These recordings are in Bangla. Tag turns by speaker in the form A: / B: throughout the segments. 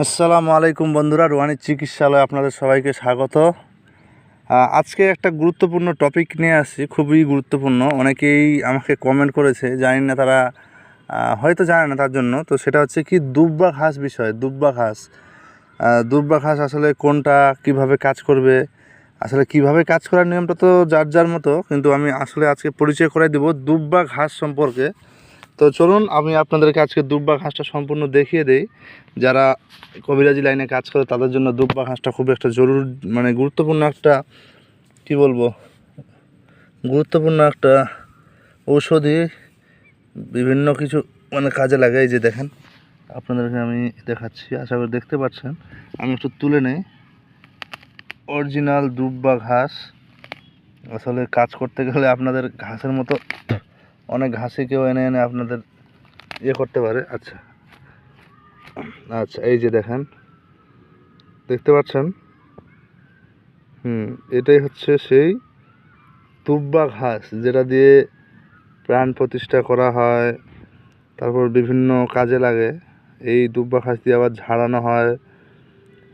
A: আসসালামু আলাইকুম বন্ধুরা রোহানি চিকিৎসালয়ে আপনাদের সবাইকে স্বাগত। আজকে একটা গুরুত্বপূর্ণ টপিক নিয়ে আসছি, খুবই গুরুত্বপূর্ণ। অনেকেই আমাকে কমেন্ট করেছে, জানি না তারা হয়তো জানে না তার জন্য। তো সেটা হচ্ছে কি, দুব্বা ঘাস বিষয়, দুব্বা ঘাস। দুব্বা ঘাস আসলে কোনটা কীভাবে কাজ করবে, আসলে কীভাবে কাজ করার নিয়মটা তো যার যার মতো, কিন্তু আমি আসলে আজকে পরিচয় করে দেব দুব্বা ঘাস সম্পর্কে। তো চলুন, আমি আপনাদেরকে আজকে দুব্বা ঘাসটা সম্পূর্ণ দেখিয়ে দেই। যারা কবিরাজি লাইনে কাজ করে, তাদের জন্য দুব্বা ঘাসটা খুব একটা জরুরি মানে গুরুত্বপূর্ণ একটা, কি বলব, গুরুত্বপূর্ণ একটা ঔষধি বিভিন্ন কিছু মানে কাজে লাগে এই যে দেখেন, আপনাদেরকে আমি দেখাচ্ছি, আশা করি দেখতে পাচ্ছেন। আমি একটু তুলে নেই। অরিজিনাল দুব্বা ঘাস আসলে কাজ করতে গেলে আপনাদের ঘাসের মতো অনেক ঘাসই কেউ এনে এনে আপনাদের ইয়ে করতে পারে। আচ্ছা। আচ্ছা এই যে দেখেন। দেখতে পাচ্ছেন? হুম, এটাই হচ্ছে সেই তুব্বা ঘাস যেটা দিয়ে প্রাণ প্রতিষ্ঠা করা হয়, তারপর বিভিন্ন কাজে লাগে। এই দুব্বা ঘাস দিয়ে আবার ঝাড়ানো হয়।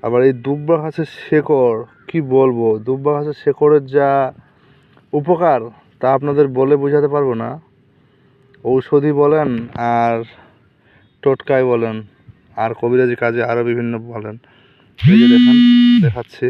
A: আবার এই দুব্বা ঘাসের শেকড়, কি বলব? দুব্বা ঘাসের শেকড়ের যা উপকার, তা আপনাদের বলে বোঝাতে পারব না। ঔষধি বলেন আর টোটকাই বলেন আর কবিরাজি কাজে আরও বিভিন্ন বলেন। দেখাচ্ছি।